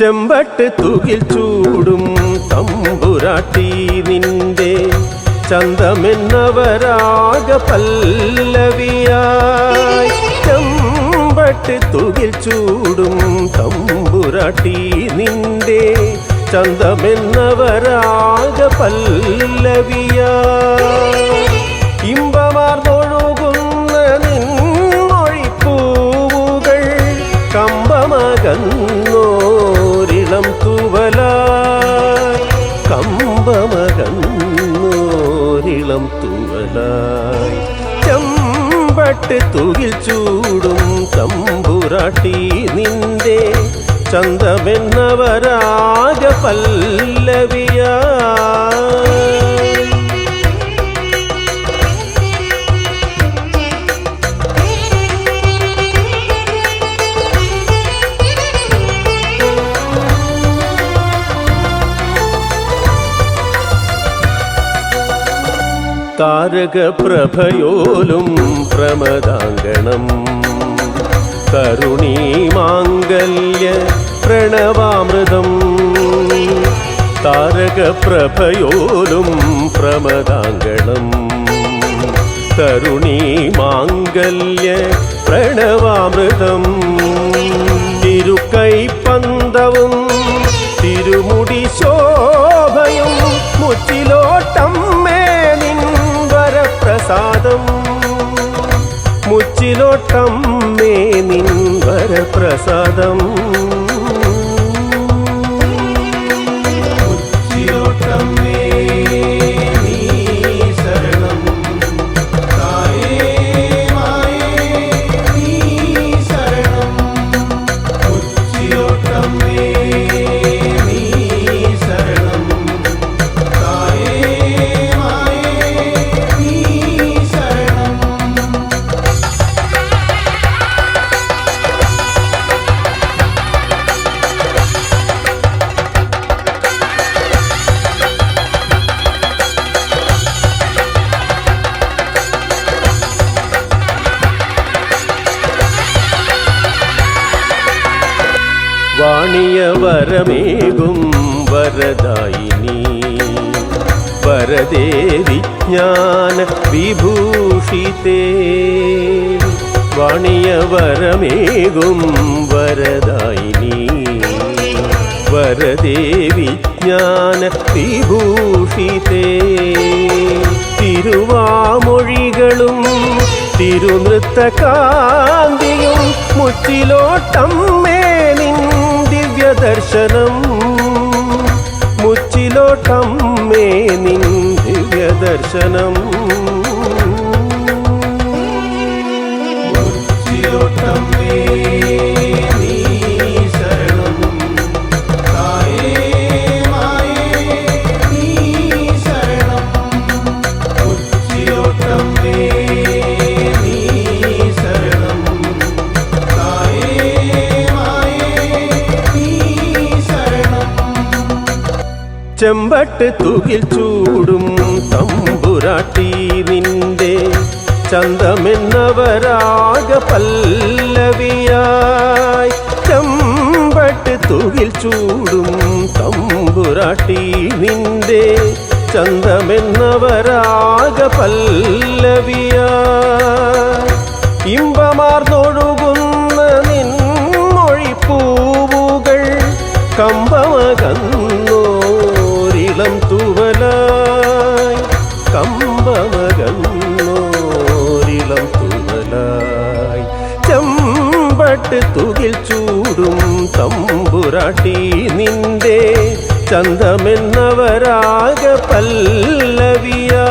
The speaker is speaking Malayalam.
ചെമ്പട്ട് തുകിൽ ചൂടും തമ്പുരാട്ടി നിന്റെ ചന്തമെന്നവരാഗ പല്ലവിയായി ചെമ്പട്ട് തുകിൽ ചൂടും തമ്പുരാട്ടി നിന്റെ ചന്തമെന്നവരാഗ പല്ലവിയായി ഇമ്പമാർന്നൊഴുകുന്ന നിൻമൊഴിപ്പൂവുകൾ കമ്പമകന്നോരിളം തൂവല കമ്പമകന്നോരിളം തൂവല ചെമ്പട്ട് തുകിൽ ചൂടും തമ്പുരാട്ടി നിന്റെ ചന്തമെന്നവരാഗ പല്ലവിയാ. താരകപ്രഭയോലും പ്രമദാങ്കണം. കരുണീമാംഗല്യ പ്രണവാമൃതം. താരകപ്രഭയോലും പ്രമദാങ്കണം. കരുണീമാംഗല്യ പ്രണവാമൃതം. മുച്ചിലോട്ടമ്മേ വാണിയ വരമേകും വരദായിനി വരദേ വിജ്ഞാന വിഭൂഷിതേ. വാണിയ വരമേകും വരദായിനി വരദേ വിജ്ഞാന വിഭൂഷിതേ. തിരുവാമൊഴികളും തിരുനൃത്തകാന്തിയും മുച്ചിലോട്ടമ്മേ దర్శనం ముచ్చిలోటమ్మే నిన్ దివ్య దర్శనం. ముచ్చిలోటమ్మే ചെമ്പട്ട് തുകിൽ ചൂടും തമ്പുരാട്ടി നിന്റെ ചന്തമെന്നവരാഗ പല്ലവിയായി. ചെമ്പട്ട് തുകിൽ ചൂടും തമ്പുരാട്ടി നിന്റെ ചന്തമെന്നവരാഗ പല്ലവിയായി. തുകിൽ ചൂടും തമ്പുരാട്ടി നിന്റെ ചന്തമെന്നവരാക പല്ലവിയാ.